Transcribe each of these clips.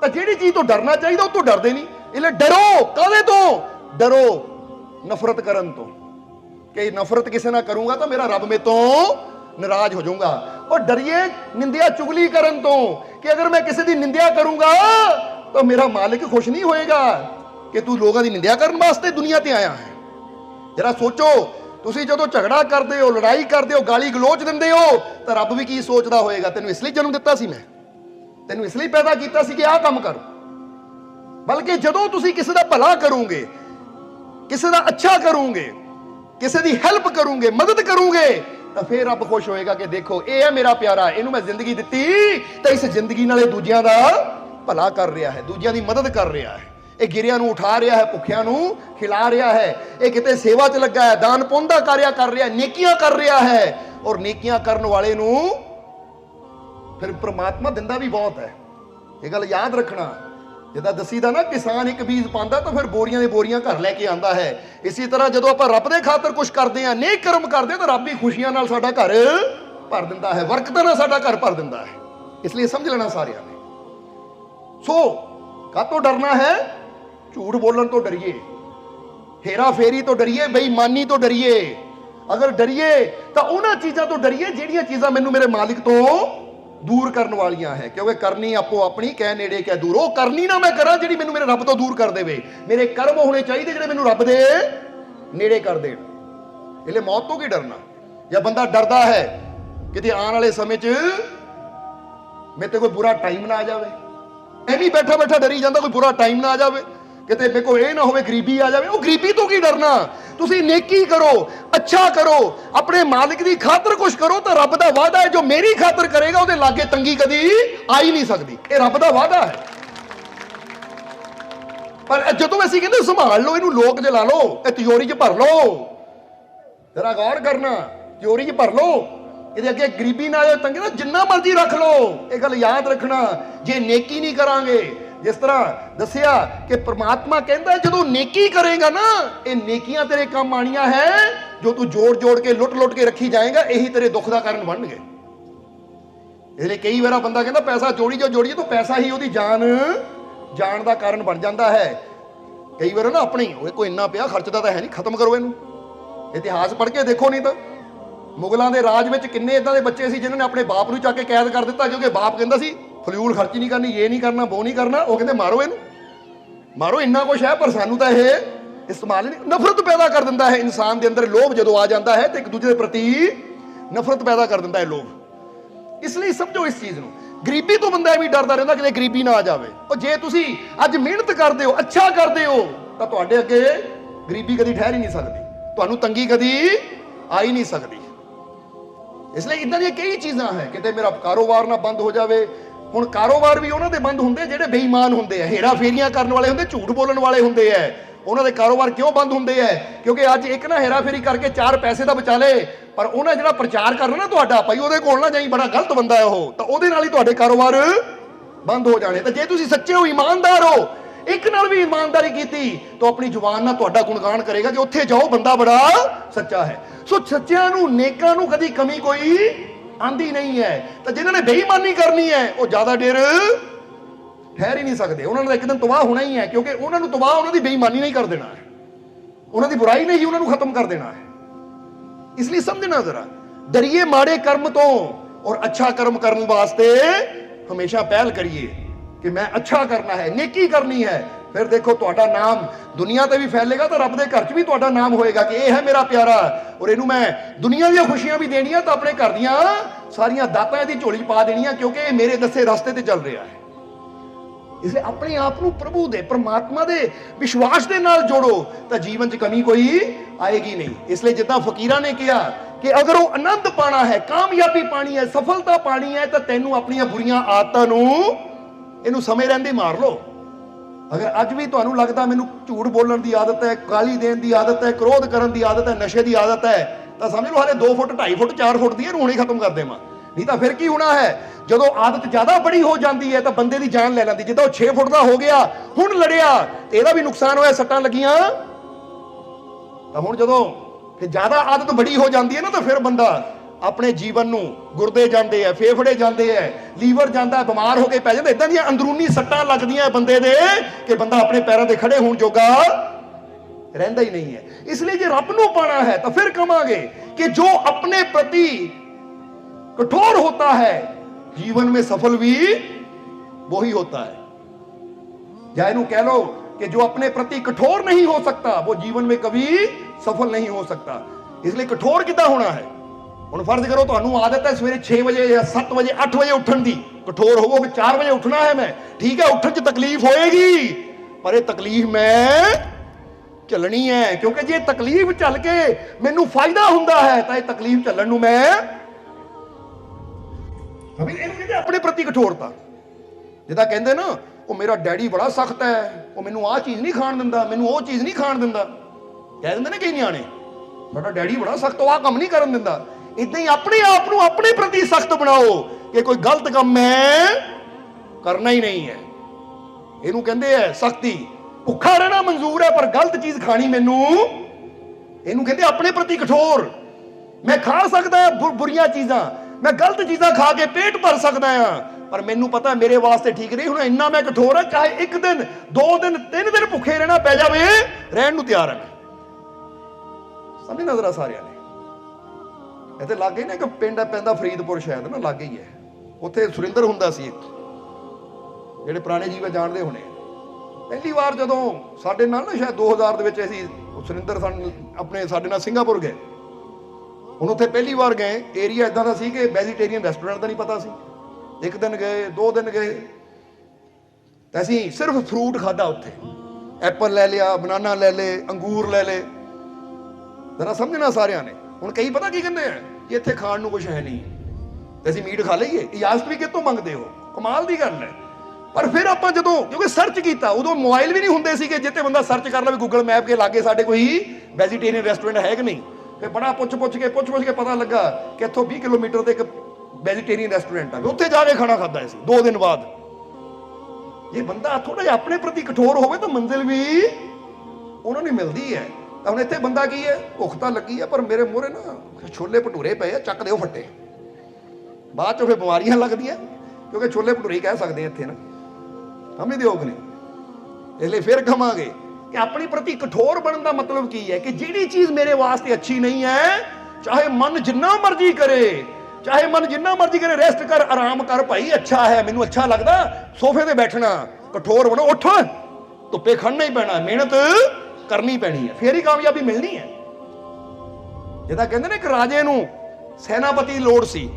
ਤਾਂ ਜਿਹੜੀ ਚੀਜ਼ ਤੋਂ ਡਰਨਾ ਚਾਹੀਦਾ, ਉਹ ਤੋਂ ਡਰਦੇ ਨਹੀਂ। ਇਹ ਲਈ ਡਰੋ, ਕਾਹਦੇ ਤੋਂ? ਡਰੋ ਨਫ਼ਰਤ ਕਰਨ ਤੋਂ। ਕਿ ਨਫ਼ਰਤ ਕਿਸੇ ਨਾਲ ਕਰੂੰਗਾ ਤਾਂ ਮੇਰਾ ਰੱਬ ਮੇ ਤੋਂ ਨਾਰਾਜ਼ ਹੋ ਜਾਊਗਾ। ਉਹ ਡਰੀਏ ਨਿੰਦਿਆ ਚੁਗਲੀ ਕਰਨ ਤੋਂ। ਕਿ ਅਗਰ ਮੈਂ ਕਿਸੇ ਦੀ ਨਿੰਦਿਆ ਕਰੂੰਗਾ, ਤਾਂ ਮੇਰਾ ਮਾਲਿਕ ਖੁਸ਼ ਨਹੀਂ ਹੋਏਗਾ। ਕਿ ਤੂੰ ਲੋਕਾਂ ਦੀ ਨਿੰਦਿਆ ਕਰਨ ਵਾਸਤੇ ਦੁਨੀਆ ਤੇ ਆਇਆ ਹੈ। ਜਰਾ ਸੋਚੋ, ਤੁਸੀਂ ਜਦੋਂ ਝਗੜਾ ਕਰਦੇ ਹੋ, ਲੜਾਈ ਕਰਦੇ ਹੋ ਗਾਲੀ ਗਲੋਚ ਦਿੰਦੇ ਹੋ, ਤਾਂ ਰੱਬ ਵੀ ਕੀ ਸੋਚਦਾ ਹੋਏਗਾ? ਤੈਨੂੰ ਇਸ ਲਈ ਜਨਮ ਦਿੱਤਾ ਸੀ ਮੈਂ। ਤੈਨੂੰ ਇਸ ਲਈ ਪੈਦਾ ਕੀਤਾ ਸੀ ਕਿ ਆਹ ਕੰਮ ਕਰ। ਬਲਕਿ ਜਦੋਂ ਤੁਸੀਂ ਕਿਸੇ ਦਾ ਭਲਾ ਕਰੋਗੇ, ਕਿਸੇ ਦਾ ਅੱਛਾ ਕਰੋਗੇ, ਕਿਸੇ ਦੀ ਹੈਲਪ ਕਰੋਗੇ, ਮਦਦ ਕਰੋਗੇ, ਤਾਂ ਫਿਰ ਰੱਬ ਖੁਸ਼ ਹੋਏਗਾ ਕਿ ਦੇਖੋ, ਇਹ ਹੈ ਮੇਰਾ ਪਿਆਰਾ, ਇਹਨੂੰ ਮੈਂ ਜ਼ਿੰਦਗੀ ਦਿੱਤੀ, ਤਾਂ ਇਸ ਜ਼ਿੰਦਗੀ ਨਾਲ ਇਹ ਦੂਜਿਆਂ ਦਾ ਭਲਾ ਕਰ ਰਿਹਾ ਹੈ, ਦੂਜਿਆਂ ਦੀ ਮਦਦ ਕਰ ਰਿਹਾ ਹੈ। ਇਹ ਗਿਰਿਆਂ ਨੂੰ ਉਠਾ ਰਿਹਾ ਹੈ, ਭੁੱਖਿਆਂ ਨੂੰ ਖਿਲਾ ਰਿਹਾ ਹੈ। ਇਹ ਕਿਤੇ ਸੇਵਾ 'ਚ ਲੱਗਾ ਹੈ, ਦਾਨ ਪੁੰਨ ਦਾ ਕਾਰਿਆ ਕਰ ਰਿਹਾ ਹੈ ਨੇਕੀਆਂ ਕਰ ਰਿਹਾ ਹੈ। ਔਰ ਨੇਕੀਆਂ ਕਰਨ ਵਾਲੇ ਨੂੰ ਫਿਰ ਪ੍ਰਮਾਤਮਾ ਦਿੰਦਾ ਵੀ ਬਹੁਤ ਹੈ। ਇਹ ਗੱਲ ਯਾਦ ਰੱਖਣਾ। ਜਿੱਦਾਂ ਦਸੀਦਾ ਨਾ, ਕਿਸਾਨ ਇੱਕ ਬੀਜ ਪਾਉਂਦਾ ਤਾਂ ਫਿਰ ਬੋਰੀਆਂ ਦੇ ਬੋਰੀਆਂ ਘਰ ਲੈ ਕੇ ਆਂਦਾ ਹੈ। ਇਸੇ ਤਰ੍ਹਾਂ ਜਦੋਂ ਆਪਾਂ ਰੱਬ ਦੇ ਖਾਤਰ ਕੁਝ ਕਰਦੇ ਆ ਨੇਕ ਕਰਮ ਕਰਦੇ ਤਾਂ ਰੱਬ ਵੀ ਖੁਸ਼ੀਆਂ ਨਾਲ ਸਾਡਾ ਘਰ ਭਰ ਦਿੰਦਾ ਹੈ। ਬਰਕਤਾਂ ਨਾਲ ਸਾਡਾ ਘਰ ਭਰ ਦਿੰਦਾ ਹੈ। ਇਸ ਲਈ ਸਮਝ ਲੈਣਾ ਸਾਰਿਆਂ ਨੇ। ਸੋ ਕਾਤੋਂ ਡਰਨਾ ਹੈ? ਝੂਠ ਬੋਲਣ ਤੋਂ ਡਰੀਏ। ਹੇਰਾ ਫੇਰੀ ਤੋਂ ਡਰੀਏ, ਬੇਈਮਾਨੀ ਤੋਂ ਡਰੀਏ। ਅਗਰ ਡਰੀਏ, ਤਾਂ ਉਹਨਾਂ ਚੀਜ਼ਾਂ ਤੋਂ ਡਰੀਏ, ਜਿਹੜੀਆਂ ਚੀਜ਼ਾਂ ਮੈਨੂੰ ਮੇਰੇ ਮਾਲਿਕ ਤੋਂ ਦੂਰ ਕਰਨ ਵਾਲੀਆਂ ਹੈ, ਕਿਉਂਕਿ ਕਰਨੀ ਆਪੋ ਆਪਣੀ, ਕਹਿ ਨੇੜੇ, ਕਹਿ ਦੂਰ। ਉਹ ਕਰਨੀ ਨਾ ਮੈਂ ਕਰਾਂ ਜਿਹੜੀ ਮੈਨੂੰ ਮੇਰੇ ਰੱਬ ਤੋਂ ਦੂਰ ਕਰ ਦੇਵੇ। ਮੇਰੇ ਕਰਮ ਹੋਣੇ ਚਾਹੀਦੇ ਜਿਹੜੇ ਮੈਨੂੰ ਰੱਬ ਦੇ ਨੇੜੇ ਕਰ ਦੇਣ। ਇਹ ਮੌਤ ਤੋਂ ਕੀ ਡਰਨਾ? ਜਾਂ ਬੰਦਾ ਡਰਦਾ ਹੈ, ਕਿਤੇ ਆਉਣ ਵਾਲੇ ਸਮੇਂ 'ਚ ਮੇਰੇ ਤੇ ਕੋਈ ਬੁਰਾ ਟਾਈਮ ਨਾ ਆ ਜਾਵੇ। ਐਵੇਂ ਬੈਠਾ ਬੈਠਾ ਡਰੀ ਜਾਂਦਾ, ਕੋਈ ਬੁਰਾ ਟਾਈਮ ਨਾ ਆ ਜਾਵੇ। ਕਿਤੇ ਮੇਰੇ ਕੋਲ ਇਹ ਨਾ ਹੋਵੇ, ਗਰੀਬੀ ਆ ਜਾਵੇ। ਉਹ ਗਰੀਬੀ ਤੋਂ ਕੀ ਡਰਨਾ? ਤੁਸੀਂ ਨੇਕੀ ਕਰੋ, ਅੱਛਾ ਕਰੋ, ਆਪਣੇ ਮਾਲਿਕ ਦੀ ਖਾਤਰ ਕੁਝ ਕਰੋ ਤਾਂ ਰੱਬ ਦਾ ਵਾਅਦਾ ਹੈ। ਜੋ ਮੇਰੀ ਖਾਤਰ ਕਰੇਗਾ, ਉਹਦੇ ਲਾਗੇ ਤੰਗੀ ਕਦੀ ਆ ਹੀ ਨਹੀਂ ਸਕਦੀ। ਇਹ ਰੱਬ ਦਾ ਵਾਅਦਾ ਹੈ। ਪਰ ਜਦੋਂ ਅਸੀਂ ਕਹਿੰਦੇ ਸੰਭਾਲ ਲਓ, ਇਹਨੂੰ ਲੋਕ ਜਲਾ ਲਓ, ਇਹ ਤਿਜੋਰੀ 'ਚ ਭਰ ਲਓ। ਜਰਾ ਗੌਰ ਕਰਨਾ ਤਿਜੋਰੀ 'ਚ ਭਰ ਲਓ। ਇਹਦੇ ਅੱਗੇ ਗਰੀਬੀ ਨਾ ਆਏ ਤੰਗੇ ਨਾ, ਜਿੰਨਾ ਮਰਜ਼ੀ ਰੱਖ ਲਓ। ਇਹ ਗੱਲ ਯਾਦ ਰੱਖਣਾ, ਜੇ ਨੇਕੀ ਨਹੀਂ ਕਰਾਂਗੇ ਜਿਸ ਤਰ੍ਹਾਂ ਦੱਸਿਆ ਕਿ ਪ੍ਰਮਾਤਮਾ ਕਹਿੰਦਾ ਜਦੋਂ ਨੇਕੀ ਕਰੇਗਾ ਨਾ, ਇਹ ਨੇਕੀਆਂ ਤੇਰੇ ਕੰਮ ਆਣੀਆਂ ਹੈ, ਜੋ ਤੂੰ ਜੋੜ ਜੋੜ ਕੇ, ਲੁੱਟ ਲੁੱਟ ਕੇ ਰੱਖੀ ਜਾਏਗਾ, ਇਹੀ ਤੇਰੇ ਦੁੱਖ ਦਾ ਕਾਰਨ ਬਣਨਗੇ। ਇਹਦੇ ਲਈ ਕਈ ਵਾਰਾ ਬੰਦਾ ਕਹਿੰਦਾ, ਪੈਸਾ ਜੋੜੀ ਜੋ ਜੋੜੀ ਤੂੰ ਪੈਸਾ ਹੀ ਉਹਦੀ ਜਾਨ ਜਾਣ ਦਾ ਕਾਰਨ ਬਣ ਜਾਂਦਾ ਹੈ। ਕਈ ਵਾਰ ਨਾ ਆਪਣੇ ਹੀ ਕੋਈ ਇੰਨਾ ਪਿਆ ਖਰਚਦਾ ਤਾਂ ਹੈ ਨਹੀਂ, ਖਤਮ ਕਰੋ ਇਹਨੂੰ। ਇਤਿਹਾਸ ਪੜ੍ਹ ਕੇ ਦੇਖੋ ਨਹੀਂ ਤਾਂ। ਮੁਗਲਾਂ ਦੇ ਰਾਜ ਵਿੱਚ ਕਿੰਨੇ ਇਦਾਂ ਦੇ ਬੱਚੇ ਸੀ, ਜਿਨ੍ਹਾਂ ਨੇ ਆਪਣੇ ਬਾਪ ਨੂੰ ਚੱਕ ਕੇ ਕੈਦ ਕਰ ਦਿੱਤਾ, ਕਿਉਂਕਿ ਬਾਪ ਕਹਿੰਦਾ ਸੀ ਫਲੂਲ ਖਰਚੀ ਨਹੀਂ ਕਰਨੀ, ਇਹ ਨਹੀਂ ਕਰਨਾ, ਉਹ ਨਹੀਂ ਕਰਨਾ, ਉਹ ਕਹਿੰਦੇ ਮਾਰੋ ਇਹਨੂੰ। ਮਾਰੋ, ਇੰਨਾ ਕੁਝ ਹੈ, ਪਰ ਸਾਨੂੰ ਤਾਂ ਇਹ ਇਸਤੇਮਾਲ ਨਹੀਂ ਨਫ਼ਰਤ ਪੈਦਾ ਕਰ ਦਿੰਦਾ ਹੈ ਇਨਸਾਨ ਦੇ ਅੰਦਰ, ਲੋਭ ਜਦੋਂ ਆ ਜਾਂਦਾ ਹੈ ਤੇ ਇੱਕ ਦੂਜੇ ਦੇ ਪ੍ਰਤੀ ਨਫ਼ਰਤ ਪੈਦਾ ਕਰ ਦਿੰਦਾ ਹੈ ਲੋਭ। ਇਸ ਲਈ ਸਮਝੋ ਇਸ ਚੀਜ਼ ਨੂੰ। ਗਰੀਬੀ ਤੋਂ ਬੰਦਾ ਵੀ ਡਰਦਾ ਰਹਿੰਦਾ ਕਿ ਗਰੀਬੀ ਨਾ ਆ ਜਾਵੇ। ਉਹ ਜੇ ਤੁਸੀਂ ਅੱਜ ਮਿਹਨਤ ਕਰਦੇ ਹੋ, ਅੱਛਾ ਕਰਦੇ ਹੋ, ਤਾਂ ਤੁਹਾਡੇ ਅੱਗੇ ਗਰੀਬੀ ਕਦੀ ਠਹਿਰ ਹੀ ਨਹੀਂ ਸਕਦੀ। ਤੁਹਾਨੂੰ ਤੰਗੀ ਕਦੀ ਆ ਹੀ ਨਹੀਂ ਸਕਦੀ। ਇਸ ਲਈ ਇਦਾਂ ਦੀਆਂ ਕਈ ਚੀਜ਼ਾਂ ਹੈ, ਕਿਤੇ ਮੇਰਾ ਕਾਰੋਬਾਰ ਨਾ ਬੰਦ ਹੋ ਜਾਵੇ ਹੁਣ ਕਾਰੋਬਾਰ ਵੀ ਉਹਨਾਂ ਦੇ ਬੰਦ ਹੁੰਦੇ, ਜਿਹੜੇ ਬੇਈਮਾਨ ਹੁੰਦੇ ਆ ਹੇਰਾ ਫੇਰੀਆਂ ਕਰਨ ਵਾਲੇ ਹੁੰਦੇ, ਝੂਠ ਬੋਲਣ ਵਾਲੇ ਹੁੰਦੇ ਆ। ਉਹਨਾਂ ਦੇ ਕਾਰੋਬਾਰ ਕਿਉਂ ਬੰਦ ਹੁੰਦੇ ਆ? ਕਿਉਂਕਿ ਅੱਜ ਇੱਕ ਨਾ ਹੇਰਾ ਫੇਰੀ ਕਰਕੇ ਚਾਰ ਪੈਸੇ ਦਾ ਬਚਾ ਲੇ, ਪਰ ਉਹਨਾਂ ਜਿਹੜਾ ਪ੍ਰਚਾਰ ਕਰਨਾ ਨਾ ਤੁਹਾਡਾ, ਭਾਈ ਉਹਦੇ ਕੋਲ ਨਾ ਜਾਈ ਬੜਾ ਗਲਤ ਬੰਦਾ ਹੈ ਉਹ, ਤਾਂ ਉਹਦੇ ਨਾਲ ਹੀ ਤੁਹਾਡੇ ਕਾਰੋਬਾਰ ਬੰਦ ਹੋ ਜਾਣੇ। ਤਾਂ ਜੇ ਤੁਸੀਂ ਸੱਚੇ ਹੋ, ਇਮਾਨਦਾਰ ਹੋ, ਇੱਕ ਨਾਲ ਵੀ ਇਮਾਨਦਾਰੀ ਕੀਤੀ, ਤਾਂ ਆਪਣੀ ਜ਼ੁਬਾਨ ਨਾਲ ਤੁਹਾਡਾ ਗੁਣਗਾਨ ਕਰੇਗਾ ਕਿ ਉੱਥੇ ਜਾਓ, ਬੰਦਾ ਬੜਾ ਸੱਚਾ ਹੈ। ਸੋ ਸੱਚਿਆਂ ਨੂੰ, ਨੇਕਾਂ ਨੂੰ ਕਦੀ ਕਮੀ ਕੋਈ ਆਂਦੀ ਨਹੀਂ ਹੈ। ਤਾਂ ਜਿਨ੍ਹਾਂ ਨੇ ਬੇਈਮਾਨੀ ਕਰਨੀ ਹੈ, ਉਹ ਜ਼ਿਆਦਾ ਦੇਰ ਠਹਿਰ ਹੀ ਨਹੀਂ ਸਕਦੇ। ਉਹਨਾਂ ਨੂੰ ਇੱਕ ਦਿਨ ਤਬਾਹ ਹੋਣਾ ਹੀ ਹੈ, ਕਿਉਂਕਿ ਉਹਨਾਂ ਨੂੰ ਤਬਾਹ ਉਹਨਾਂ ਦੀ ਬੇਈਮਾਨੀ ਨਹੀਂ ਕਰ ਦੇਣਾ ਹੈ। ਉਹਨਾਂ ਦੀ ਬੁਰਾਈ ਨਹੀਂ ਉਹਨਾਂ ਨੂੰ ਖਤਮ ਕਰ ਦੇਣਾ ਹੈ। ਇਸ ਲਈ ਸਮਝਣਾ ਜ਼ਰਾ, ਡਰੀਏ ਮਾੜੇ ਕਰਮ ਤੋਂ ਔਰ ਅੱਛਾ ਕਰਮ ਕਰਨ ਵਾਸਤੇ ਹਮੇਸ਼ਾ ਪਹਿਲ ਕਰੀਏ ਕਿ ਮੈਂ ਅੱਛਾ ਕਰਨਾ ਹੈ, ਨੇਕੀ ਕਰਨੀ ਹੈ ਫਿਰ ਦੇਖੋ ਤੁਹਾਡਾ ਨਾਮ ਦੁਨੀਆ ਤੇ ਵੀ ਫੈਲੇਗਾ ਤਾਂ ਰੱਬ ਦੇ ਘਰ 'ਚ ਵੀ ਤੁਹਾਡਾ ਨਾਮ ਹੋਏਗਾ ਕਿ ਇਹ ਹੈ ਮੇਰਾ ਪਿਆਰਾ। ਔਰ ਇਹਨੂੰ ਮੈਂ ਦੁਨੀਆ ਦੀਆਂ ਖੁਸ਼ੀਆਂ ਵੀ ਦੇਣੀਆਂ ਤਾਂ ਆਪਣੇ ਘਰ ਦੀਆਂ ਸਾਰੀਆਂ ਦਾਤਾਂ ਇਹਦੀ ਝੋਲੀ 'ਚ ਪਾ ਦੇਣੀਆਂ ਕਿਉਂਕਿ ਇਹ ਮੇਰੇ ਦੱਸੇ ਰਸਤੇ ਤੇ ਚੱਲ ਰਿਹਾ ਹੈ। ਇਸ ਲਈ ਆਪਣੇ ਆਪ ਨੂੰ ਪ੍ਰਭੂ ਦੇ, ਪਰਮਾਤਮਾ ਦੇ ਵਿਸ਼ਵਾਸ ਦੇ ਨਾਲ ਜੋੜੋ ਤਾਂ ਜੀਵਨ 'ਚ ਕਮੀ ਕੋਈ ਆਏਗੀ ਨਹੀਂ। ਇਸ ਲਈ ਜਿੱਦਾਂ ਫਕੀਰਾਂ ਨੇ ਕਿਹਾ ਕਿ ਅਗਰ ਉਹ ਆਨੰਦ ਪਾਣਾ ਹੈ, ਕਾਮਯਾਬੀ ਪਾਣੀ ਹੈ, ਸਫਲਤਾ ਪਾਣੀ ਹੈ ਤਾਂ ਤੈਨੂੰ ਆਪਣੀਆਂ ਬੁਰੀਆਂ ਆਦਤਾਂ ਨੂੰ ਇਹਨੂੰ ਸਮੇਂ ਰਹਿੰਦੇ ਮਾਰ ਲਓ। ਅਗਰ ਅੱਜ ਵੀ ਤੁਹਾਨੂੰ ਲੱਗਦਾ ਮੈਨੂੰ ਝੂਠ ਬੋਲਣ ਦੀ ਆਦਤ ਹੈ ਕਾਲੀ ਦੇਣ ਦੀ ਆਦਤ ਹੈ, ਕ੍ਰੋਧ ਕਰਨ ਦੀ ਆਦਤ ਹੈ, ਨਸ਼ੇ ਦੀ ਆਦਤ ਹੈ, ਤਾਂ ਸਮਝ ਲਓ ਹਾਲੇ 2 ਫੁੱਟ 2.5 ਫੁੱਟ 4 ਫੁੱਟ ਦੀ ਇਹਨੂੰ ਹੁਣੇ ਖਤਮ ਕਰ ਦੇਵਾਂ। ਨਹੀਂ ਤਾਂ ਫਿਰ ਕੀ ਹੋਣਾ ਹੈ? ਜਦੋਂ ਆਦਤ ਜ਼ਿਆਦਾ ਬੜੀ ਹੋ ਜਾਂਦੀ ਹੈ, ਤਾਂ ਬੰਦੇ ਦੀ ਜਾਨ ਲੈ ਲੈਂਦੀ। ਜਿੱਦਾਂ ਉਹ 6 ਫੁੱਟ ਦਾ ਹੋ ਗਿਆ, ਹੁਣ ਲੜਿਆ, ਤੇ ਇਹਦਾ ਵੀ ਨੁਕਸਾਨ ਹੋਇਆ, ਸੱਟਾਂ ਲੱਗੀਆਂ। ਤਾਂ ਹੁਣ ਜਦੋਂ ਫਿਰ ਜ਼ਿਆਦਾ ਆਦਤ ਬੜੀ ਹੋ ਜਾਂਦੀ ਹੈ ਨਾ, ਤਾਂ ਫਿਰ ਬੰਦਾ ਆਪਣੇ ਜੀਵਨ ਨੂੰ ਗੁਰਦੇ ਜਾਂਦੇ ਆ ਫੇਫੜੇ ਜਾਂਦੇ ਆ ਲੀਵਰ ਜਾਂਦਾ ਬਿਮਾਰ ਹੋ ਕੇ ਪੈ ਜਾਂਦਾ ਇਦਾਂ ਦੀਆਂ ਅੰਦਰੂਨੀ ਸੱਟਾਂ ਲੱਗਦੀਆਂ ਬੰਦੇ ਦੇ ਕਿ ਬੰਦਾ ਆਪਣੇ ਪੈਰਾਂ ਤੇ ਖੜੇ ਹੋਣ ਜੋਗਾ ਰਹਿੰਦਾ ਹੀ ਨਹੀਂ ਹੈ ਇਸ ਲਈ ਜੇ ਰੱਬ ਨੂੰ ਪਾਣਾ ਹੈ ਤਾਂ ਫਿਰ ਕਵਾਂਗੇ ਕਿ ਜੋ ਆਪਣੇ ਪ੍ਰਤੀ कठोर होता है जीवन में सफल भी वही होता है या इन्हों कह लो कि जो अपने प्रति कठोर नहीं हो सकता वो जीवन में कभी सफल नहीं हो सकता इसलिए कठोर कितना होना है ਹੁਣ ਫਰਜ਼ ਕਰੋ ਤੁਹਾਨੂੰ ਆਦਤ ਹੈ ਸਵੇਰੇ 6 ਵਜੇ ਜਾਂ 7 ਵਜੇ 8 ਵਜੇ ਉੱਠਣ ਦੀ। ਕਠੋਰ ਹੋਵੋ ਕਿ 4 ਵਜੇ ਉੱਠਣਾ ਹੈ ਮੈਂ। ਠੀਕ ਹੈ, ਉੱਠਣ 'ਚ ਤਕਲੀਫ ਹੋਏਗੀ। ਪਰ ਇਹ ਤਕਲੀਫ ਮੈਂ ਚੱਲਣੀ ਹੈ, ਕਿਉਂਕਿ ਜੇ ਤਕਲੀਫ ਚੱਲ ਕੇ ਮੈਨੂੰ ਫਾਇਦਾ ਹੁੰਦਾ ਹੈ, ਤਾਂ ਇਹ ਤਕਲੀਫ ਚੱਲਣ ਨੂੰ ਮੈਂ ਅਭੀ ਇਹਨੂੰ ਕਹਿੰਦੇ ਆਪਣੇ ਪ੍ਰਤੀ ਕਠੋਰਤਾ। ਜਿੱਦਾਂ ਕਹਿੰਦੇ ਨਾ, ਉਹ ਮੇਰਾ ਡੈਡੀ ਬੜਾ ਸਖਤ ਹੈ, ਉਹ ਮੈਨੂੰ ਆਹ ਚੀਜ਼ ਨਹੀਂ ਖਾਣ ਦਿੰਦਾ, ਮੈਨੂੰ ਉਹ ਚੀਜ਼ ਨਹੀਂ ਖਾਣ ਦਿੰਦਾ। ਕਹਿ ਦਿੰਦੇ ਨੇ ਕਈ ਨਿਆਣੇ ਸਾਡਾ ਡੈਡੀ ਬੜਾ ਸਖਤ, ਉਹ ਆਹ ਕੰਮ ਨਹੀਂ ਕਰਨ ਦਿੰਦਾ। ਇਦਾਂ ਹੀ ਆਪਣੇ ਆਪ ਨੂੰ ਆਪਣੇ ਪ੍ਰਤੀ ਸਖਤ ਬਣਾਓ ਕਿ ਕੋਈ ਗਲਤ ਕੰਮ ਹੈ, ਕਰਨਾ ਹੀ ਨਹੀਂ ਹੈ। ਇਹਨੂੰ ਕਹਿੰਦੇ ਆ ਸਖਤੀ। ਭੁੱਖਾ ਰਹਿਣਾ ਮਨਜ਼ੂਰ ਹੈ, ਪਰ ਗਲਤ ਚੀਜ਼ ਖਾਣੀ ਮੈਨੂੰ, ਇਹਨੂੰ ਕਹਿੰਦੇ ਆਪਣੇ ਪ੍ਰਤੀ ਕਠੋਰ। ਮੈਂ ਖਾ ਸਕਦਾ ਹਾਂ ਬੁ- ਬੁਰੀਆਂ ਚੀਜ਼ਾਂ। ਮੈਂ ਗਲਤ ਚੀਜ਼ਾਂ ਖਾ ਕੇ ਪੇਟ ਭਰ ਸਕਦਾ ਹਾਂ, ਪਰ ਮੈਨੂੰ ਪਤਾ ਮੇਰੇ ਵਾਸਤੇ ਠੀਕ ਨਹੀਂ। ਹੁਣ ਇੰਨਾ ਮੈਂ ਕਠੋਰ ਹਾਂ, ਚਾਹੇ ਇੱਕ ਦਿਨ, ਦੋ ਦਿਨ, ਤਿੰਨ ਦਿਨ ਭੁੱਖੇ ਰਹਿਣਾ ਪੈ ਜਾਵੇ, ਰਹਿਣ ਨੂੰ ਤਿਆਰ ਹਾਂ ਮੈਂ। ਸਮਝ ਨਜ਼ਰ ਸਾਰਿਆਂ ਨੇ? ਇੱਥੇ ਲਾਗੇ ਨਾ ਇੱਕ ਪਿੰਡ ਪੈਂਦਾ ਫਰੀਦਪੁਰ ਸ਼ਾਇਦ, ਨਾ ਲਾਗੇ ਹੀ ਹੈ। ਉੱਥੇ ਸੁਰਿੰਦਰ ਹੁੰਦਾ ਸੀ ਇੱਕ। ਜਿਹੜੇ ਪੁਰਾਣੇ ਜੀਵ ਜਾਣਦੇ ਹੋਣੇ। ਪਹਿਲੀ ਵਾਰ ਜਦੋਂ ਸਾਡੇ ਨਾਲ ਨਾ ਸ਼ਾਇਦ 2000 ਦੇ ਵਿੱਚ ਅਸੀਂ ਸੁਰਿੰਦਰ ਸਾਨੂੰ ਆਪਣੇ ਸਾਡੇ ਨਾਲ ਸਿੰਗਾਪੁਰ ਗਏ। ਹੁਣ ਉੱਥੇ ਪਹਿਲੀ ਵਾਰ ਗਏ। ਏਰੀਆ ਇਦਾਂ ਦਾ ਸੀ ਕਿ ਵੈਜੀਟੇਰੀਅਨ ਰੈਸਟੋਰੈਂਟ ਦਾ ਨਹੀਂ ਪਤਾ ਸੀ। ਇੱਕ ਦਿਨ ਗਏ, ਦੋ ਦਿਨ ਗਏ। ਤਾਂ ਅਸੀਂ ਸਿਰਫ ਫਰੂਟ ਖਾਦਾ ਉੱਥੇ। ਐਪਲ ਲੈ ਲਿਆ, ਬਨਾਨਾ ਲੈ ਲਏ, ਅੰਗੂਰ ਲੈ ਲਏ। ਜ਼ਰਾ ਸਮਝਣਾ ਸਾਰਿਆਂ ਨੇ। ਹੁਣ ਕਈ ਪਤਾ ਕੀ ਕਹਿੰਦੇ ਆ? ਕਿ ਇੱਥੇ ਖਾਣ ਨੂੰ ਕੁਝ ਹੈ ਨਹੀਂ। ਤੇ ਅਸੀਂ ਮੀਟ ਖਾ ਲਈਏ। ਇਜਾਜ਼ਤ ਵੀ ਕਿੱਥੋਂ ਮੰਗਦੇ ਹੋ? ਕਮਾਲ ਦੀ ਗੱਲ ਹੈ। ਪਰ ਫਿਰ ਆਪਾਂ ਜਦੋਂ ਕਿਉਂਕਿ ਸਰਚ ਕੀਤਾ, ਉਦੋਂ ਮੋਬਾਈਲ ਵੀ ਨਹੀਂ ਹੁੰਦੇ ਸੀਗੇ ਜਿੱਤੇ ਬੰਦਾ ਸਰਚ ਕਰ ਲਵੇ ਗੂਗਲ ਮੈਪ ਕੇ ਲਾਗੇ ਸਾਡੇ ਕੋਈ ਵੈਜੀਟੇਰੀਅਨ ਰੈਸਟੋਰੈਂਟ ਹੈ ਕਿ ਨਹੀਂ। ਫਿਰ ਬੜਾ ਪੁੱਛ ਪੁੱਛ ਕੇ ਪੁੱਛ ਪੁੱਛ ਕੇ ਪਤਾ ਲੱਗਾ ਕਿ ਇੱਥੋਂ 20 ਕਿਲੋਮੀਟਰ ਤੇ ਇੱਕ ਵੈਜੀਟੇਰੀਅਨ ਰੈਸਟੋਰੈਂਟ ਆ। ਉੱਥੇ ਜਾ ਕੇ ਖਾਣਾ ਖਾਦਾ ਸੀ ਦੋ ਦਿਨ ਬਾਅਦ। ਜੇ ਬੰਦਾ ਥੋੜਾ ਜਿਹਾ ਆਪਣੇ ਪ੍ਰਤੀ ਕਠੋਰ ਹੋਵੇ ਤਾਂ ਮੰਜ਼ਿਲ ਵੀ ਉਹਨਾਂ ਨੂੰ ਮਿਲਦੀ ਹੈ। ਤਾਂ ਹੁਣ ਇੱਥੇ ਬੰਦਾ ਕੀ ਹੈ? ਭੁੱਖ ਤਾਂ ਲੱਗੀ ਹੈ ਪਰ ਮੇਰੇ ਮੂਹਰੇ ਨਾ ਛੋਲੇ ਭਟੂਰੇ ਪਏ ਆ, ਚੱਕ ਦਿਓ ਫੱਟੇ। ਬਾਅਦ ਚੋਂ ਫਿਰ ਬਿਮਾਰੀਆਂ ਲੱਗਦੀਆਂ, ਕਿਉਂਕਿ ਛੋਲੇ ਭਟੂਰੇ ਕਹਿ ਸਕਦੇ ਇੱਥੇ ਨਾ। ਸਮਝਦੇ ਹੋ ਕਿ ਨਹੀਂ? ਇਸ ਲਈ ਫਿਰ ਕਹਾਂਗੇ ਕਿ ਆਪਣੀ ਪ੍ਰਤੀ ਕਠੋਰ ਬਣਨ ਦਾ ਮਤਲਬ ਕੀ ਹੈ ਕਿ ਜਿਹੜੀ ਚੀਜ਼ ਮੇਰੇ ਵਾਸਤੇ ਅੱਛੀ ਨਹੀਂ ਹੈ, ਚਾਹੇ ਮਨ ਜਿੰਨਾ ਮਰਜ਼ੀ ਕਰੇ, ਚਾਹੇ ਮਨ ਜਿੰਨਾ ਮਰਜ਼ੀ ਕਰੇ ਰੈਸਟ ਕਰ, ਆਰਾਮ ਕਰ, ਭਾਈ ਅੱਛਾ ਹੈ, ਮੈਨੂੰ ਅੱਛਾ ਲੱਗਦਾ, ਸੋਫੇ ਤੇ ਬੈਠਣਾ, ਕਠੋਰ ਬਣੋ, ਉੱਠ। ਧੁੱਪੇ ਖੜਨਾ ਹੀ ਪੈਣਾ, ਮਿਹਨਤ ਕਰਨੀ ਪੈਣੀ ਹੈ, ਫੇਰ ਹੀ ਕਾਮਯਾਬੀ ਮਿਲਣੀ ਹੈ। ਜਿਹਦਾ ਕਹਿੰਦੇ ਨੇ ਇੱਕ ਰਾਜੇ ਨੂੰ ਸੈਨਾਪਤੀ ਦੀ ਲੋੜ ਸੀ।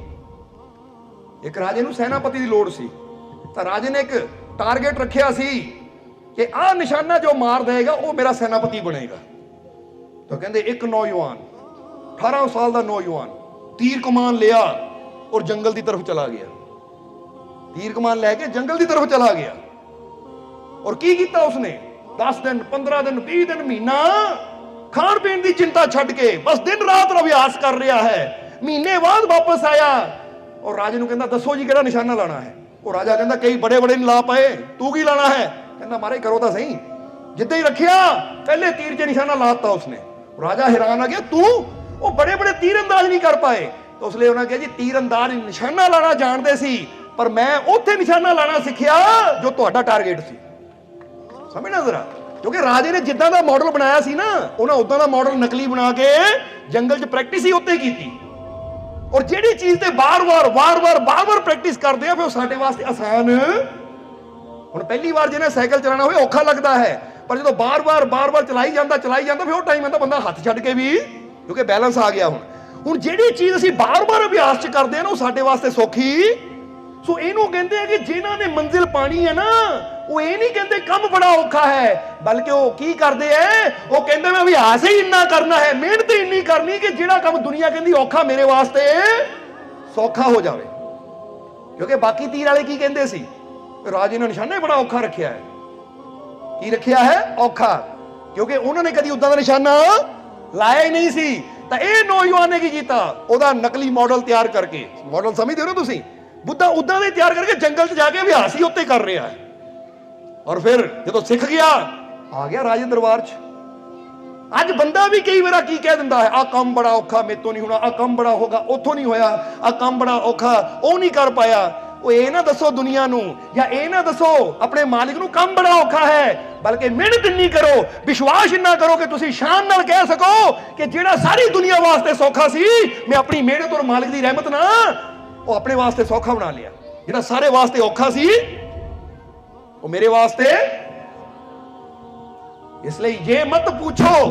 ਇੱਕ ਰਾਜੇ ਨੂੰ ਸੈਨਾਪਤੀ ਦੀ ਲੋੜ ਸੀ। ਤਾਂ ਰਾਜੇ ਨੇ ਇੱਕ ਟਾਰਗੇਟ ਰੱਖਿਆ ਸੀ ਕਿ ਆਹ ਨਿਸ਼ਾਨਾ ਜੋ ਮਾਰ ਦੇਗਾ ਉਹ ਮੇਰਾ ਸੈਨਾਪਤੀ ਬਣੇਗਾ। ਤਾਂ ਕਹਿੰਦੇ ਇੱਕ ਨੌਜਵਾਨ 18 ਸਾਲ ਦਾ ਨੌਜਵਾਨ ਤੀਰ ਕਮਾਨ ਲਿਆ ਔਰ ਜੰਗਲ ਦੀ ਤਰਫ ਚਲਾ ਗਿਆ। ਤੀਰ ਕਮਾਨ ਲੈ ਕੇ ਜੰਗਲ ਦੀ ਤਰਫ ਚਲਾ ਗਿਆ। ਔਰ ਕੀ ਕੀਤਾ ਉਸਨੇ? 10 ਦਿਨ 15 ਦਿਨ 20 ਦਿਨ, ਮਹੀਨਾ ਖਾਣ ਪੀਣ ਦੀ ਚਿੰਤਾ ਛੱਡ ਕੇ ਬਸ ਦਿਨ ਰਾਤ ਅਭਿਆਸ ਕਰ ਰਿਹਾ ਹੈ। ਮਹੀਨੇ ਬਾਅਦ ਵਾਪਸ ਆਇਆ। ਔਰ ਰਾਜੇ ਨੂੰ ਕਹਿੰਦਾ, ਦੱਸੋ ਜੀ ਕਿਹੜਾ ਨਿਸ਼ਾਨਾ ਲਾਣਾ ਹੈ? ਉਹ ਰਾਜਾ ਕਹਿੰਦਾ, ਕਈ ਬੜੇ ਬੜੇ ਨਹੀਂ ਲਾ ਪਾਏ, ਤੂੰ ਕੀ ਲਾਣਾ ਹੈ? ਕਹਿੰਦਾ ਮਾਰੇ ਕਰੋ ਤਾਂ ਸਹੀ। ਜਿੱਦਾਂ ਹੀ ਰੱਖਿਆ, ਪਹਿਲੇ ਤੀਰ 'ਚ ਨਿਸ਼ਾਨਾ ਲਾਤਾ ਉਸਨੇ। ਰਾਜਾ ਹੈਰਾਨ ਆ ਗਿਆ, ਤੂੰ? ਉਹ ਬੜੇ ਬੜੇ ਤੀਰ ਅੰਦਾਜ਼ ਨਹੀਂ ਕਰ ਪਾਏ। ਤਾਂ ਉਸ ਲਈ ਉਹਨਾਂ ਕਿਹਾ, ਜੀ ਤੀਰ ਅੰਦਾਜ਼ ਨਿਸ਼ਾਨਾ ਲਾਣਾ ਜਾਣਦੇ ਸੀ, ਪਰ ਮੈਂ ਉੱਥੇ ਨਿਸ਼ਾਨਾ ਲਾਣਾ ਸਿੱਖਿਆ ਜੋ ਤੁਹਾਡਾ ਟਾਰਗੇਟ ਸੀ। ਸਮਝਣਾ ਜ਼ਰਾ। ਕਿਉਂਕਿ ਰਾਜੇ ਨੇ ਜਿੱਦਾਂ ਦਾ ਮਾਡਲ ਬਣਾਇਆ ਸੀ ਨਾ, ਉਹਨਾਂ ਉਦਾਂ ਦਾ ਮਾਡਲ ਨਕਲੀ ਬਣਾ ਕੇ ਜੰਗਲ 'ਚ ਪ੍ਰੈਕਟਿਸ ਹੀ ਉੱਤੇ ਕੀਤੀ। ਔਰ ਜਿਹੜੀ ਚੀਜ਼ ਤੇ ਬਾਰ-ਬਾਰ ਵਾਰ-ਵਾਰ ਬਾਰ-ਬਾਰ ਪ੍ਰੈਕਟਿਸ ਕਰਦੇ ਆ, ਫਿਰ ਉਹ ਸਾਡੇ ਵਾਸਤੇ ਆਸਾਨ। ਹੁਣ ਪਹਿਲੀ ਵਾਰ ਜਿਹਨੇ ਸਾਈਕਲ ਚਲਾਉਣਾ ਹੋਵੇ, ਔਖਾ ਲੱਗਦਾ ਹੈ। ਪਰ ਜਦੋਂ ਬਾਰ-ਬਾਰ ਬਾਰ-ਬਾਰ ਚਲਾਈ ਜਾਂਦਾ ਚਲਾਈ ਜਾਂਦਾ, ਫਿਰ ਉਹ ਟਾਈਮ ਆਉਂਦਾ, ਬੰਦਾ ਹੱਥ ਛੱਡ ਕੇ ਵੀ, ਕਿਉਂਕਿ ਬੈਲੈਂਸ ਆ ਗਿਆ ਹੁਣ। ਹੁਣ ਜਿਹੜੀ ਚੀਜ਼ ਅਸੀਂ ਬਾਰ-ਬਾਰ ਅਭਿਆਸ ਚ ਕਰਦੇ ਆ ਨਾ, ਉਹ ਸਾਡੇ ਵਾਸਤੇ ਸੌਖੀ। ਸੋ ਇਹਨੂੰ ਕਹਿੰਦੇ ਆ ਕਿ ਜਿਨ੍ਹਾਂ ਨੇ ਮੰਜ਼ਿਲ ਪਾਣੀ ਹੈ ਨਾ ਉਹ ਇਹ ਨਹੀਂ ਕਹਿੰਦੇ ਕੰਮ ਬੜਾ ਔਖਾ ਹੈ, ਬਲਕਿ ਉਹ ਕੀ ਕਰਦੇ ਐ? ਉਹ ਕਹਿੰਦੇ ਮੈਂ ਅਭਿਆਸ ਹੀ ਇੰਨਾ ਕਰਨਾ ਹੈ, ਮਿਹਨਤ ਇੰਨੀ ਕਰਨੀ ਕਿ ਜਿਹੜਾ ਕੰਮ ਦੁਨੀਆ ਕਹਿੰਦੀ ਔਖਾ ਮੇਰੇ ਵਾਸਤੇ ਸੌਖਾ ਹੋ ਜਾਵੇ। ਕਿਉਂਕਿ ਬਾਕੀ ਤੀਰ ਵਾਲੇ ਕੀ ਕਹਿੰਦੇ ਸੀ? ਰਾਜੇ ਨੇ ਨਿਸ਼ਾਨਾ ਹੀ ਬੜਾ ਔਖਾ ਰੱਖਿਆ ਹੈ। ਕੀ ਰੱਖਿਆ ਹੈ? ਔਖਾ। ਕਿਉਂਕਿ ਉਹਨਾਂ ਨੇ ਕਦੀ ਉਦਾਂ ਦਾ ਨਿਸ਼ਾਨਾ ਲਾਇਆ ਹੀ ਨਹੀਂ ਸੀ। ਤਾਂ ਇਹ ਨੌਜਵਾਨ ਨੇ ਕੀ ਕੀਤਾ? ਉਹਦਾ ਨਕਲੀ ਮਾਡਲ ਤਿਆਰ ਕਰਕੇ। ਮਾਡਲ ਸਮਝਦੇ ਹੋ ਨਾ ਤੁਸੀਂ? ਬੁੱਧਾ ਉਦਾਂ ਦੇ ਤਿਆਰ ਕਰਕੇ ਜੰਗਲ 'ਚ ਜਾ ਕੇ ਅਭਿਆਸ ਹੀ ਉੱਤੇ ਕਰ ਰਿਹਾ ਹੈ। ਔਰ ਫਿਰ ਜਦੋਂ ਸਿੱਖ ਗਿਆ, ਆ ਗਿਆ ਰਾਜੇ ਦਰਬਾਰ 'ਚ। ਅੱਜ ਬੰਦਾ ਵੀ ਕਈ ਵਾਰ ਕੀ ਕਹਿ ਦਿੰਦਾ ਹੈ ਆ ਕੰਮ ਬੜਾ ਔਖਾ, ਮੇਤੋਂ ਨਹੀਂ ਹੋਣਾ ਆ ਕੰਮ ਬੜਾ ਹੋਗਾ ਉੱਥੋਂ ਨਹੀਂ ਹੋਇਆ ਆ ਕੰਮ ਬੜਾ ਔਖਾ, ਉਹ ਨਹੀਂ ਕਰ ਪਾਇਆ। ਉਹ ਇਹ ਨਾ ਦੱਸੋ ਦੁਨੀਆ ਨੂੰ, ਜਾਂ ਇਹ ਨਾ ਦੱਸੋ ਆਪਣੇ ਮਾਲਿਕ ਨੂੰ ਕੰਮ ਬੜਾ ਔਖਾ ਹੈ, ਬਲਕਿ ਮਿਹਨਤ ਇੰਨੀ ਕਰੋ, ਵਿਸ਼ਵਾਸ ਇੰਨਾ ਕਰੋ ਕਿ ਤੁਸੀਂ ਸ਼ਾਨ ਨਾਲ ਕਹਿ ਸਕੋ ਕਿ ਜਿਹੜਾ ਸਾਰੀ ਦੁਨੀਆ ਵਾਸਤੇ ਸੌਖਾ ਸੀ, ਮੈਂ ਆਪਣੀ ਮਿਹਨਤ ਔਰ ਮਾਲਿਕ ਦੀ ਰਹਿਮਤ ਨਾਲ ਉਹ ਆਪਣੇ ਵਾਸਤੇ ਸੌਖਾ ਬਣਾ ਲਿਆ। ਜਿਹੜਾ ਸਾਰੇ ਵਾਸਤੇ ਔਖਾ ਸੀ वो मेरे वास्ते? इसलिए ये मत पूछो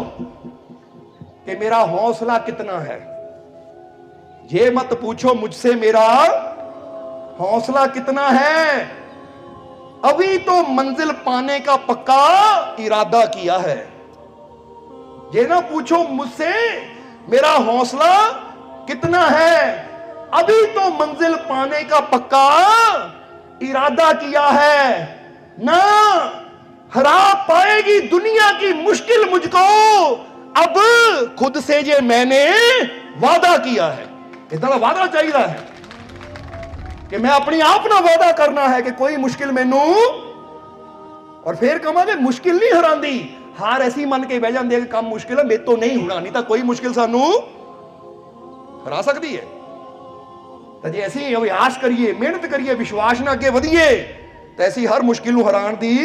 कि मेरा हौसला कितना है। ये मत पूछो मुझसे मेरा हौसला कितना है। अभी तो मंजिल पाने का पक्का इरादा किया है। ये ना पूछो मुझसे मेरा हौसला कितना है। अभी तो मंजिल पाने का पक्का इरादा किया है। ना हरा पाएगी दुनिया की मुश्किल मुझको अब खुद से जे मैंने वादा किया है इतना वादा चाहिए है ਕਿ ਮੈਂ ਆਪਣੀ ਆਪ ਨਾਲ ਵਾਅਦਾ ਕਰਨਾ ਹੈ ਕਿ ਕੋਈ ਮੁਸ਼ਕਿਲ ਮੈਨੂੰ ਔਰ ਫੇਰ ਕਹਾਂਗੇ ਮੁਸ਼ਕਿਲ ਨਹੀਂ ਹਰਾਂਦੀ ਹਾਰ ਐਸੀ ਮੰਨ ਕੇ ਬਹਿ ਜਾਂਦੇ ਆ ਕਿ ਕੰਮ ਮੁਸ਼ਕਿਲ ਹੈ ਮੇਰੇ ਤੋਂ ਨਹੀਂ ਹੋਣਾ ਨਹੀਂ ਤਾਂ ਕੋਈ ਮੁਸ਼ਕਿਲ ਸਾਨੂੰ ਹਰਾ ਸਕਦੀ ਹੈ ਤਾਂ ਜੇ ਅਸੀਂ ਅਭਿਆਸ ਕਰੀਏ ਮਿਹਨਤ ਕਰੀਏ ਵਿਸ਼ਵਾਸ ਨਾਲ ਅੱਗੇ ਵਧੀਏ ਤਾਂ ਅਸੀਂ ਹਰ ਮੁਸ਼ਕਿਲ ਨੂੰ ਹਰਾਉਣ ਦੀ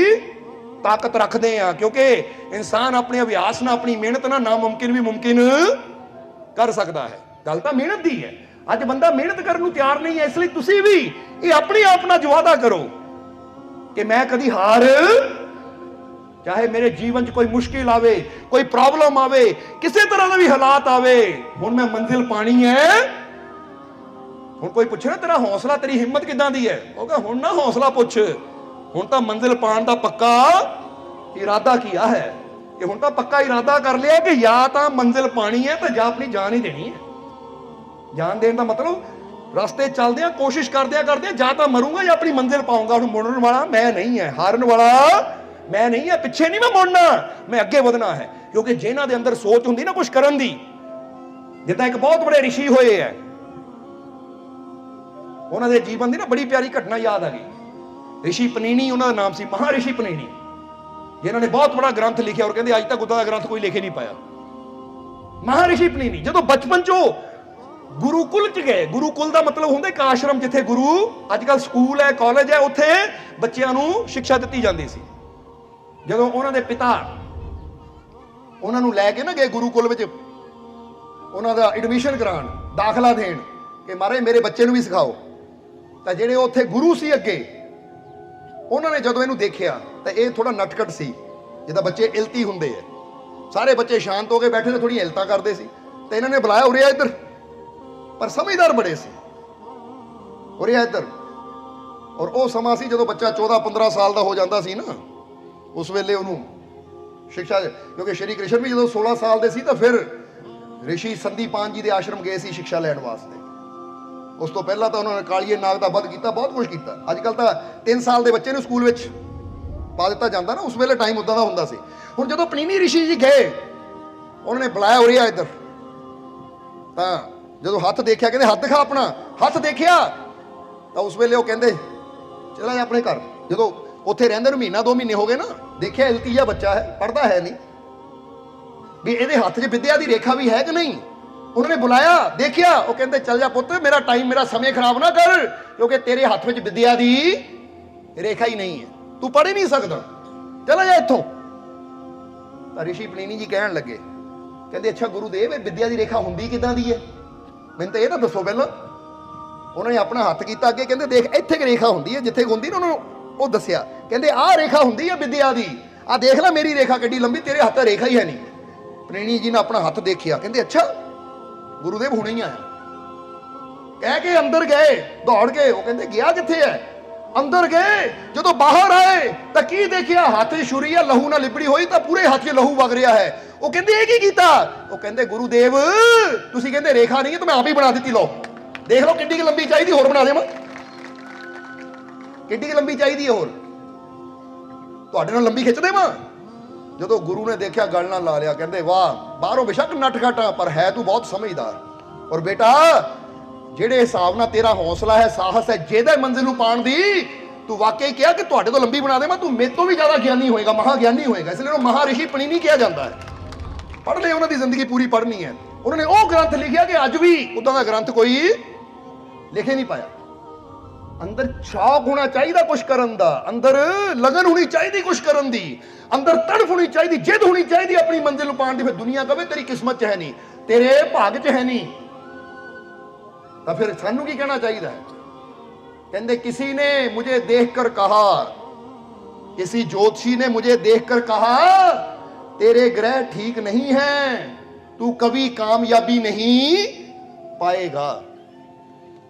ਤਾਕਤ ਰੱਖਦੇ ਆ ਕਿਉਂਕਿ ਇਨਸਾਨ ਆਪਣੇ ਅਭਿਆਸ ਨਾਲ, ਆਪਣੀ ਮਿਹਨਤ ਨਾਲ ਨਾਮੁਮਕਿਨ ਵੀ ਮੁਮਕਿਨ ਕਰ ਸਕਦਾ ਹੈ। ਗੱਲ ਤਾਂ ਮਿਹਨਤ ਦੀ ਹੈ। ਅੱਜ ਬੰਦਾ ਮਿਹਨਤ ਕਰਨ ਨੂੰ ਤਿਆਰ ਨਹੀਂ ਹੈ, ਇਸ ਲਈ ਤੁਸੀਂ ਵੀ ਇਹ ਆਪਣੇ ਆਪ ਨਾਲ ਜਵਾਦਾ ਕਰੋ ਕਿ ਮੈਂ ਕਦੀ ਹਾਰ, ਚਾਹੇ ਮੇਰੇ ਜੀਵਨ 'ਚ ਕੋਈ ਮੁਸ਼ਕਿਲ ਆਵੇ, ਕੋਈ ਪ੍ਰੋਬਲਮ ਆਵੇ, ਕਿਸੇ ਤਰ੍ਹਾਂ ਦਾ ਵੀ ਹਾਲਾਤ ਆਵੇ। ਹੁਣ ਮੈਂ ਮੰਜ਼ਿਲ ਪਾਣੀ ਹੈ। ਹੁਣ ਕੋਈ ਪੁੱਛੇ ਨਾ ਤੇਰਾ ਹੌਸਲਾ, ਤੇਰੀ ਹਿੰਮਤ ਕਿਦਾਂ ਦੀ ਹੈ? ਉਹ ਕਹੇ, ਹੁਣ ਨਾ ਹੌਸਲਾ ਪੁੱਛ। ਹੁਣ ਤਾਂ ਮੰਜ਼ਿਲ ਪਾਣ ਦਾ ਪੱਕਾ ਇਰਾਦਾ ਕੀਆ ਹੈ? ਕਿ ਹੁਣ ਤਾਂ ਪੱਕਾ ਇਰਾਦਾ ਕਰ ਲਿਆ ਕਿ ਜਾਂ ਤਾਂ ਮੰਜ਼ਿਲ ਪਾਣੀ ਹੈ ਤਾਂ ਜਾਂ ਆਪਣੀ ਜਾਨ ਹੀ ਦੇਣੀ ਹੈ। ਜਾਨ ਦੇਣ ਦਾ ਮਤਲਬ ਰਸਤੇ ਚੱਲਦਿਆਂ ਕੋਸ਼ਿਸ਼ ਕਰਦਿਆਂ ਕਰਦਿਆਂ ਜਾਂ ਤਾਂ ਮਰੂੰਗਾ ਜਾਂ ਆਪਣੀ ਮੰਜ਼ਿਲ ਪਾਉਂਗਾ ਹੁਣ ਮੁੜਨ ਵਾਲਾ ਮੈਂ ਨਹੀਂ ਹੈ। ਹਾਰਨ ਵਾਲਾ ਮੈਂ ਨਹੀਂ ਹੈ, ਪਿੱਛੇ ਨਹੀਂ ਮੈਂ ਮੁੜਨਾ, ਮੈਂ ਅੱਗੇ ਵਧਣਾ ਹੈ। ਕਿਉਂਕਿ ਜਿਨ੍ਹਾਂ ਦੇ ਅੰਦਰ ਸੋਚ ਹੁੰਦੀ ਨਾ ਕੁਝ ਕਰਨ ਦੀ, ਜਿੱਦਾਂ ਇੱਕ ਬਹੁਤ ਬੜੇ ਰਿਸ਼ੀ ਹੋਏ ਹੈ। ਉਹਨਾਂ ਦੇ ਜੀਵਨ ਦੀ ਨਾ ਬੜੀ ਪਿਆਰੀ ਘਟਨਾ ਯਾਦ ਆ ਗਈ। ਰਿਸ਼ੀ ਪਨੀਨੀ ਉਹਨਾਂ ਦਾ ਨਾਮ ਸੀ ਮਹਾਰਿਸ਼ੀ ਪਨੀਨੀ ਜਿਨ੍ਹਾਂ ਨੇ ਬਹੁਤ ਬੜਾ ਗ੍ਰੰਥ ਲਿਖਿਆ ਔਰ ਕਹਿੰਦੇ ਅੱਜ ਤੱਕ ਉਦਾਂ ਦਾ ਗ੍ਰੰਥ ਕੋਈ ਲਿਖ ਹੀ ਨਹੀਂ ਪਾਇਆ। ਮਹਾਰਿਸ਼ੀ ਪਨੀਨੀ ਜਦੋਂ ਬਚਪਨ ਚੋਂ ਗੁਰੂਕੁਲ ਚ ਗਏ, ਗੁਰੂਕੁਲ ਦਾ ਮਤਲਬ ਹੁੰਦਾ ਇੱਕ ਆਸ਼ਰਮ ਜਿੱਥੇ ਗੁਰੂ ਅੱਜ ਕੱਲ ਸਕੂਲ ਹੈ, ਕਾਲਜ ਹੈ, ਉੱਥੇ ਬੱਚਿਆਂ ਨੂੰ ਸਿੱਖਿਆ ਦਿੱਤੀ ਜਾਂਦੀ ਸੀ। ਜਦੋਂ ਉਹਨਾਂ ਦੇ ਪਿਤਾ ਉਹਨਾਂ ਨੂੰ ਲੈ ਕੇ ਨਾ ਗਏ ਗੁਰੂਕੁਲ ਵਿੱਚ, ਉਹਨਾਂ ਦਾ ਐਡਮਿਸ਼ਨ ਕਰਾਉਣ, ਦਾਖਲਾ ਦੇਣ, ਕਿ ਮਹਾਰਾਜ ਮੇਰੇ ਬੱਚੇ ਨੂੰ ਵੀ ਸਿਖਾਓ। ਤਾਂ ਜਿਹੜੇ ਉੱਥੇ ਗੁਰੂ ਸੀ ਅੱਗੇ, ਉਹਨਾਂ ਨੇ ਜਦੋਂ ਇਹਨੂੰ ਦੇਖਿਆ, ਤਾਂ ਇਹ ਥੋੜਾ ਨਟਕਟ ਸੀ ਜਿੱਦਾਂ ਬੱਚੇ ਇਲਤੀ ਹੁੰਦੇ ਆ। ਸਾਰੇ ਬੱਚੇ ਸ਼ਾਂਤ ਹੋ ਕੇ ਬੈਠੇ ਤੇ ਥੋੜੀ ਇਲਤਾ ਕਰਦੇ ਸੀ, ਤੇ ਇਹਨਾਂ ਨੇ ਬੁਲਾਇਆ, ਉਰੇ ਆ ਇੱਧਰ। ਪਰ ਸਮਝਦਾਰ ਬੜੇ ਸੀ। ਉਰੇ ਆ ਇੱਧਰ। ਔਰ ਉਹ ਸਮਾਂ ਸੀ ਜਦੋਂ ਬੱਚਾ 14 15 ਸਾਲ ਦਾ ਹੋ ਜਾਂਦਾ ਸੀ ਨਾ, ਉਸ ਵੇਲੇ ਉਹਨੂੰ ਸਿੱਖਿਆ ਕਿਉਂਕਿ ਸ਼੍ਰੀ ਕ੍ਰਿਸ਼ਨ ਵੀ ਜਦੋਂ 16 ਸਾਲ ਦੇ ਸੀ, ਤਾਂ ਫਿਰ ਰਿਸ਼ੀ ਸੰਦੀਪਾਨ ਜੀ ਦੇ ਆਸ਼ਰਮ ਗਏ ਸੀ ਸਿੱਖਿਆ ਲੈਣ ਵਾਸਤੇ। ਉਸ ਤੋਂ ਪਹਿਲਾਂ ਤਾਂ ਉਹਨਾਂ ਨੇ ਕਾਲੀਏ ਨਾਗ ਦਾ ਵੱਧ ਕੀਤਾ, ਬਹੁਤ ਕੁਝ ਕੀਤਾ। ਅੱਜ ਕੱਲ ਤਾਂ 3 ਸਾਲ ਦੇ ਬੱਚੇ ਨੂੰ ਸਕੂਲ ਵਿੱਚ। ਪਾ ਦਿੱਤਾ ਜਾਂਦਾ ਨਾ, ਉਸ ਵੇਲੇ ਟਾਈਮ ਉਦਾਂ ਦਾ ਹੁੰਦਾ ਸੀ। ਹੁਣ ਜਦੋਂ ਪਨੀਨੀ ਰਿਸ਼ੀ ਜੀ ਗਏ, ਉਹਨਾਂ ਨੇ ਬੁਲਾਇਆ ਉਰੇ ਆ ਇੱਧਰ। ਤਾਂ ਜਦੋਂ ਹੱਥ ਦੇਖਿਆ, ਕਹਿੰਦੇ, ਹੱਥ ਦਿਖਾ ਆਪਣਾ। ਹੱਥ ਦੇਖਿਆ? ਤਾਂ ਉਸ ਵੇਲੇ ਉਹ ਕਹਿੰਦੇ, ਚਲਾ ਜਾ ਆਪਣੇ ਘਰ। ਜਦੋਂ ਉੱਥੇ ਰਹਿੰਦੇ ਨੂੰ ਮਹੀਨਾ, ਦੋ ਮਹੀਨੇ ਹੋ ਗਏ ਨਾ, ਦੇਖਿਆ ਇਲਤੀਆ ਬੱਚਾ ਹੈ ਪੜਦਾ ਹੈ ਨਹੀਂ। ਵੀ ਇਹਦੇ ਹੱਥ 'ਚ ਵਿਦਿਆ ਦੀ ਰੇਖਾ ਵੀ ਹੈ ਕਿ ਨਹੀਂ? ਉਹਨਾਂ ਨੇ ਬੁਲਾਇਆ ਦੇਖਿਆ ਉਹ ਕਹਿੰਦੇ ਚੱਲ ਜਾ ਪੁੱਤ ਮੇਰਾ ਟਾਈਮ ਮੇਰਾ ਸਮੇਂ ਖਰਾਬ ਨਾ ਕਰ ਕਿਉਂਕਿ ਤੇਰੇ ਹੱਥ ਵਿੱਚ ਵਿਦਿਆ ਦੀ ਰੇਖਾ ਹੀ ਨਹੀਂ ਹੈ ਤੂੰ ਪੜ੍ਹ ਹੀ ਨਹੀਂ ਸਕਦਾ ਚਲਾ ਜਾ ਇੱਥੋਂ ਤਾਂ ਰਿਸ਼ੀ ਪਨੀਨੀ ਜੀ ਕਹਿਣ ਲੱਗੇ ਕਹਿੰਦੇ ਅੱਛਾ ਗੁਰੂਦੇਵ ਇਹ ਵਿਦਿਆ ਦੀ ਰੇਖਾ ਹੁੰਦੀ ਕਿਦਾਂ ਦੀ ਹੈ ਮੈਨੂੰ ਤਾਂ ਇਹ ਤਾਂ ਦੱਸੋ ਪਹਿਲਾਂ ਉਹਨਾਂ ਨੇ ਆਪਣਾ ਹੱਥ ਕੀਤਾ ਅੱਗੇ ਕਹਿੰਦੇ ਦੇਖ ਇੱਥੇ ਕਿ ਰੇਖਾ ਹੁੰਦੀ ਹੈ ਜਿੱਥੇ ਕੁ ਹੁੰਦੀ ਨਾ ਉਹਨਾਂ ਨੂੰ ਉਹ ਦੱਸਿਆ ਕਹਿੰਦੇ ਆਹ ਰੇਖਾ ਹੁੰਦੀ ਹੈ ਵਿਦਿਆ ਦੀ ਆ ਦੇਖ ਲੈ ਮੇਰੀ ਰੇਖਾ ਕਿੱਡੀ ਲੰਬੀ ਤੇਰੇ ਹੱਥ ਰੇਖਾ ਹੀ ਹੈ ਨਹੀਂ ਪ੍ਰੇਣੀ ਜੀ ਨੇ ਆਪਣਾ ਹੱਥ ਦੇਖਿਆ ਕਹਿੰਦੇ ਅੱਛਾ ਗੁਰੂਦੇਵ ਹੁਣੇ ਹੀ ਆਇਆ। ਕਹਿ ਕੇ ਅੰਦਰ ਗਏ, ਦੌੜ ਕੇ। ਉਹ ਕਹਿੰਦੇ, ਗਿਆ ਕਿੱਥੇ ਹੈ ਅੰਦਰ ਗਏ। ਜਦੋਂ ਬਾਹਰ ਆਏ, ਤਾਂ ਕੀ ਦੇਖਿਆ? ਹੱਥ 'ਚ ਲਹੂ ਨਾਲ ਲਿਬੜੀ ਹੋਈ, ਤਾਂ ਪੂਰੇ ਹੱਥ 'ਚ ਲਹੂ ਵਗ ਰਿਹਾ ਹੈ। ਉਹ ਕਹਿੰਦੇ, ਇਹ ਕੀ ਕੀਤਾ? ਉਹ ਕਹਿੰਦੇ, ਗੁਰੂਦੇਵ, ਤੁਸੀਂ ਕਹਿੰਦੇ, ਰੇਖਾ ਨਹੀਂ ਹੈ ਤਾਂ ਮੈਂ ਆਪ ਹੀ ਬਣਾ ਦਿੱਤੀ, ਲਓ। ਦੇਖ ਲਓ ਕਿੰਨੀ ਕੁ ਲੰਬੀ ਚਾਹੀਦੀ, ਹੋਰ ਬਣਾ ਦੇਵਾਂ ਕਿੰਨੀ ਕੁ ਲੰਬੀ ਚਾਹੀਦੀ ਹੈ ਹੋਰ। ਤੁਹਾਡੇ ਨਾਲ ਲੰਬੀ ਖਿੱਚ ਦੇਵਾਂ ਜਦੋਂ ਗੁਰੂ ਨੇ ਦੇਖਿਆ ਗੱਲ ਨਾਲ ਲਾ ਲਿਆ, ਕਹਿੰਦੇ, ਵਾਹ, ਬਾਹਰੋਂ ਬਿਸ਼ੱਕ ਨਟਖਟਾ ਪਰ ਹੈ ਤੂੰ ਬਹੁਤ ਸਮਝਦਾਰ। ਔਰ ਬੇਟਾ, ਜਿਹੜੇ ਹਿਸਾਬ ਨਾਲ ਤੇਰਾ ਹੌਸਲਾ ਹੈ, ਸਾਹਸ ਹੈ, ਜਿਹਦੇ ਮੰਜ਼ਿਲ ਨੂੰ ਪਾਣ ਦੀ, ਤੂੰ ਵਾਕਈ ਕਿਹਾ ਕਿ ਤੁਹਾਡੇ ਤੋਂ ਲੰਬੀ ਬਣਾ ਦੇਵਾਂ ਤੂੰ ਮੇਰੇ ਤੋਂ ਵੀ ਜ਼ਿਆਦਾ ਗਿਆਨੀ ਹੋਏਗਾ ਮਹਾ ਗਿਆਨੀ ਹੋਏਗਾ। ਇਸ ਲਈ ਉਹਨੂੰ ਮਹਾਰਿਸ਼ੀ ਪਣੀ ਨਹੀਂ ਕਿਹਾ ਜਾਂਦਾ ਹੈ। ਪੜ੍ਹ ਲੈ, ਉਹਨਾਂ ਦੀ ਜ਼ਿੰਦਗੀ ਪੂਰੀ ਪੜ੍ਹਨੀ ਹੈ। ਉਹਨਾਂ ਨੇ ਉਹ ਗ੍ਰੰਥ ਲਿਖਿਆ ਕਿ ਅੱਜ ਵੀ ਉਦਾਂ ਦਾ ਗ੍ਰੰਥ ਕੋਈ ਲਿਖੇ ਨਹੀਂ ਪਾਇਆ। ਅੰਦਰ ਸ਼ੌਕ ਹੋਣਾ ਚਾਹੀਦਾ ਕੁਝ ਕਰਨ ਦਾ ਅੰਦਰ ਲਗਨ ਹੋਣੀ ਚਾਹੀਦੀ ਕੁਝ ਕਰਨ ਦੀ ਅੰਦਰ ਤੜਫ ਹੋਣੀ ਚਾਹੀਦੀ ਜਿੱਦ ਹੋਣੀ ਚਾਹੀਦੀ ਆਪਣੀ ਮੰਜ਼ਿਲ ਨੂੰ ਪਾਉਣ ਦੀ ਫਿਰ ਦੁਨੀਆ ਕਵੇ ਤੇਰੀ ਕਿਸਮਤ 'ਚ ਹੈ ਨਹੀਂ ਤੇਰੇ ਭਾਗ 'ਚ ਹੈ ਨਹੀਂ ਤਾਂ ਫਿਰ ਸਾਨੂੰ ਕੀ ਕਹਿਣਾ ਚਾਹੀਦਾ ਹੈ ਕਹਿੰਦੇ किसी ने मुझे देखकर कहा किसी ज्योतिषी ने मुझे देखकर कहा तेरे ग्रह ठीक नहीं है तू कभी कामयाबी नहीं पाएगा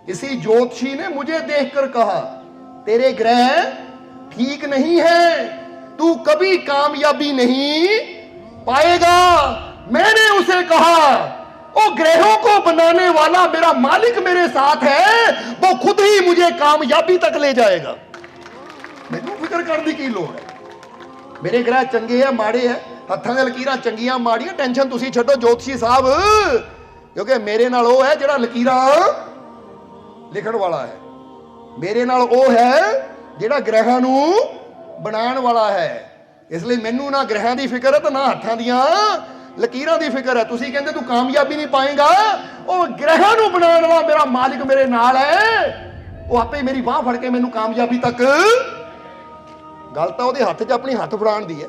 किसी ज्योतिषी ने मुझे देखकर कहा तेरे ग्रह ठीक नहीं है तू कभी कामयाबी नहीं पाएगा मैंने उसे कहा ओ ग्रहों को बनाने वाला मेरा मालिक मेरे साथ है वो खुद ही मुझे कामयाबी तक ले जाएगा ਮੈਨੂੰ ਫਿਕਰ ਕਰਨ ਦੀ ਕੀ ਲੋੜ ਹੈ ਮੇਰੇ ਗ੍ਰਹਿ ਚੰਗੇ ਆ ਮਾੜੇ ਆ ਹੱਥਾਂ ਦੇ ਲਕੀਰਾਂ ਚੰਗੀਆਂ ਮਾੜੀਆਂ ਟੈਨਸ਼ਨ ਤੁਸੀਂ ਛੱਡੋ ਜੋਤਸ਼ੀ ਸਾਹਿਬ ਕਿਉਂਕਿ ਮੇਰੇ ਨਾਲ ਉਹ ਹੈ ਜਿਹੜਾ ਲਕੀਰਾਂ ਲਿਖਣ ਵਾਲਾ ਹੈ। ਮੇਰੇ ਨਾਲ ਉਹ ਹੈ ਜਿਹੜਾ ਗ੍ਰਹਿਾਂ ਨੂੰ ਬਣਾਉਣ ਵਾਲਾ ਹੈ। ਇਸ ਲਈ ਮੈਨੂੰ ਨਾ ਗ੍ਰਹਿਾਂ ਦੀ ਫਿਕਰ ਹੈ ਤੇ ਨਾ ਹੱਥਾਂ ਦੀਆਂ ਲਕੀਰਾਂ ਦੀ ਫਿਕਰ ਹੈ। ਤੁਸੀਂ ਕਹਿੰਦੇ ਤੂੰ ਕਾਮਯਾਬੀ ਨਹੀਂ ਪਾਏਗਾ, ਉਹ ਗ੍ਰਹਿਾਂ ਨੂੰ ਬਣਾਉਣ ਵਾਲਾ ਮੇਰਾ ਮਾਲਿਕ ਮੇਰੇ ਨਾਲ ਹੈ। ਉਹ ਆਪੇ ਮੇਰੀ ਬਾਹ ਫੜ ਕੇ ਮੈਨੂੰ ਕਾਮਯਾਬੀ ਤੱਕ ਗੱਲ ਤਾਂ ਉਹਦੇ ਹੱਥ 'ਚ ਆਪਣੀ ਹੱਥ ਫੜਾਉਣ ਦੀ ਹੈ।